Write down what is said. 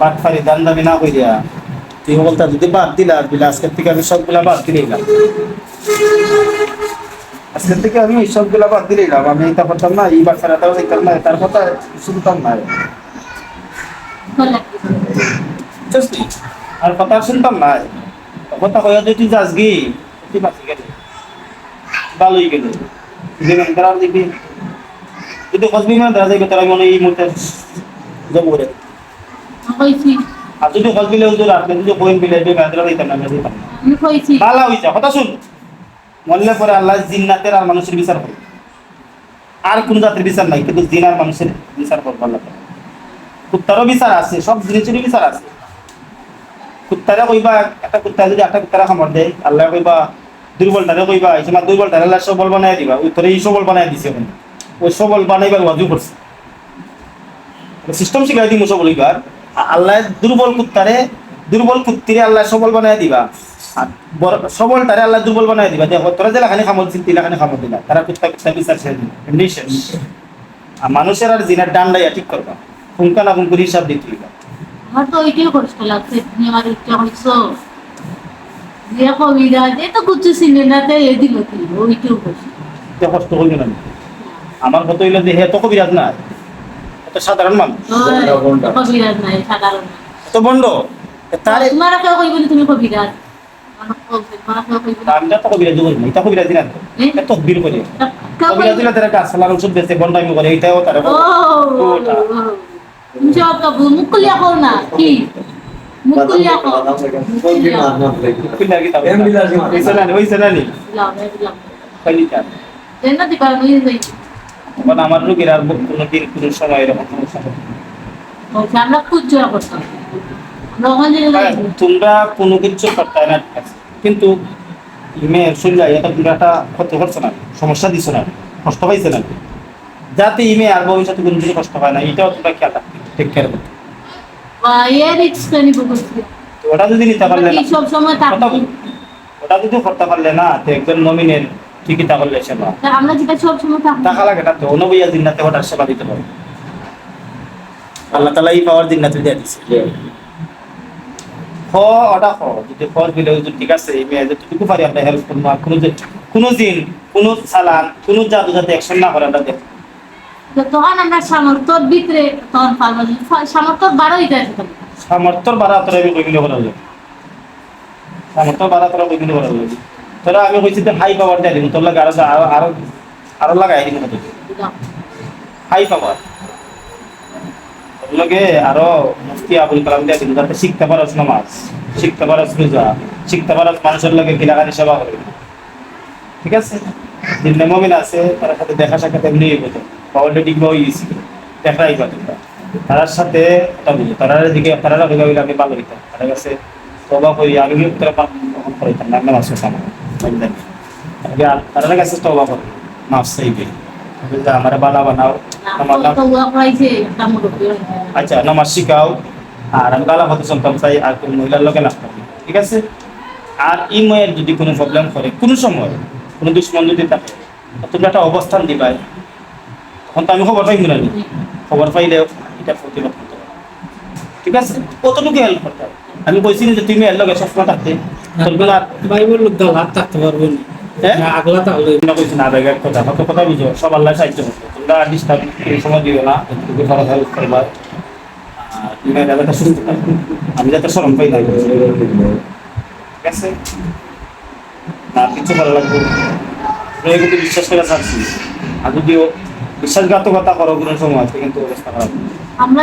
But ফারি দান দাবি না কইরা তুই বলতা যদি বাদ দিলা বিলা আজকের থেকে আমি সবগুলা বাদ দিলাম আজকের থেকে আমি সবগুলা বাদ আমি এটা করতাম না, এই বাচ্চারা তাও দেখতাম না, তার কথা শুনতাম না? আর কথা শুনতাম না। কথা কয়া যে তুই যাস তুই বাঁচি গেলে? ভালোই গেলে। বিমান দেখবি যদি খোঁজ বিমান দ্বারা যাইবে তারা মনে এই মুহূর্তে যাব রে কইছি আর যদি খোঁজ বিলে হুজুর আপনি যদি কোয়েন বিলে বিমান দ্বারা যাইতাম না আমি আমি কইছি ভালো হইছে কথা শুন। মরলে পরে আল্লাহ জিন্নাতের আর মানুষের বিচার করে আর কোন জাতির বিচার নাই কিন্তু জিন আর মানুষের বিচার করব আল্লাহ কুত্তারও বিচার আছে সব জিনিসেরই বিচার আছে। কুত্তারে কইবা একটা কুত্তা যদি একটা কুত্তারা খামর দেয় আল্লাহ কইবা দুর্বলটারে কইবা এই সময় দুর্বলটারে আল্লাহ সবল বানাই দিবা ওই তোরে এই সবল বানাই দিছে ওখানে ওই সবল বানাইবার ওয়াজু করছে। সিস্টেম শিখাই দিমু সবল হইবার। আ- আল্লাহ দুর্বল কুত্তারে দুর্বল কুত্তিরে আল্লাহ সবল বানাই দিবা। আর বড়- সবলটারে আল্লাহ দুর্বল বানাই দিবা। দেখো তোরা যে লাখানি খামর দিল তিলাখানি খামর দিলা তারা কুত্তা কুত্তা বিচার শেষ আর মানুষের আর জিনার ডান্ডাইয়া ঠিক করবা। হুঙ্কা না হুঙ্কুর হিসাব দিতে হইবা। আমার তো ওইটাই কষ্ট লাগছে আমার ইচ্ছা হইছো যে কবিরা যে তো কিছু চিনে না তো এ দিল ওইটাও কষ্ট। কষ্ট হইল না। আমার কত হইল যে হে তো কবিরাজ না এত সাধারণ মানুষ। কবিরাজ নাই সাধারণ এত বন্ড তার তোমার কেউ কইব তুমি কবিরাজ। আমার কইবে, তোমার কেউ কইব। না আমি তো কবিরাজ করি না এটা কবিরাজ না এত বীর করে। কবিরাজ কইবে? তারা গাছ ফেলার ওষুধ বেঁচে বন্ডামি করে এইটাও তারা ও ওটা। তুমি সব কাবু মুখ খুলিয়া কও না কি? মুখ খুলিয়া না দিবা নই তখন আমার রোগীর আর কোনো দিন কোনো সময় এরকম সমস্যা হবে তোমরা কোনো কিছু করতে না কিন্তু মেয়ের শরীরে এটা তোমরা একটা ক্ষতি করছ না সমস্যা দিছো না কষ্ট পাইছে না। যাতে ইমে আর ভবিষ্যতে কোনো কিছু কষ্ট হয় না এটাও তোমরা খেয়াল রাখবে টেক কেয়ার করতে ওটা যদি নিতে পারলে না। ওটা যদি করতে পারলে না তো একজন নমিনের ঠিকই তা করলে সেবা আমরা যেটা সব সময় থাকি টাকা লাগে না তো অনবইয়া জিন্নাতে ওটার সেবা দিতে পারবে আল্লাহ তালা এই পাওয়ার জিন্নাতে দিয়ে দিচ্ছে হ যদি যদি ঠিক আছে এই মেয়ে যতটুকু পারি আমরা হেল্প করব। আর কোনো যে কোনো দিন কোনো চালান কোনো জাদু যাতে অ্যাকশন না করে আমরা দেখব। তো তখন আমরা সামর্থ্যর ভিতরে তখন পারব সামর্থ্য বারোই যায় সামর্থ্যর বাড়া তোরা আমি কইলে করা যাবে সামর্থ্য বাড়া তোরা কইলে করা যাবে তোরা আমি কইছি যে হাই পাওয়ার দিয়ে দিন তোর লাগে আরও আরও আরও লাগাই দিন কত হাই পাওয়ার তোর লগে আরও মুফতি আবুল কালাম দিয়ে দিন যাতে শিখতে পারস নামাজ শিখতে পারস রোজা শিখতে পারস মানুষের লগে কিলাকানি সেবা করবি। ঠিক আছে? দিনে মমিন আছে তার সাথে দেখা সাক্ষাৎ এমনি হইব অলরেডি বা হইছি দেখাই পাবে তার সাথে কথা বুঝো তারা দিকে তারা লগে আমি ভালো হইতাম। তার কাছে তবা করি আমি উত্তর পান করিতাম না নামাজ পড়তাম বুঝলেন তারা চাইবে আচ্ছা নামাজ শিখাও আর আমি গালা হতে শুনতাম চাই আর কোন মহিলার লোকে না ঠিক আছে আর ই মেয়ের যদি কোনো প্রবলেম করে কোনো সময় কোনো দুশ্মন যদি থাকে তুমি একটা অবস্থান দিবাই তখন তো আমি খবর পাইব না। খবর পাইলে এটা প্রতিবাদ করতে ঠিক আছে কতটুকু হেল্প করতে আমি কইছি যে তুমি এর লগে সবসময় থাকতে বাইবেল হাত থাকতে পারব না। হ্যাঁ? আগলা তাহলে তোমরা কইছি না আবেগের কথা কত কথা বুঝো সব আল্লাহ সাহায্য করবে তোমরা ডিস্টার্ব সময় দিও না হেল্প করবা আমি যাতে সরম পাই না। ঠিক আছে? না কিছু ভালো লাগবে কিন্তু বিশ্বাস করে আর যদিও বিশ্বাসঘাতকতা করো কোনো সময় কিন্তু অবস্থা খারাপ। আমরা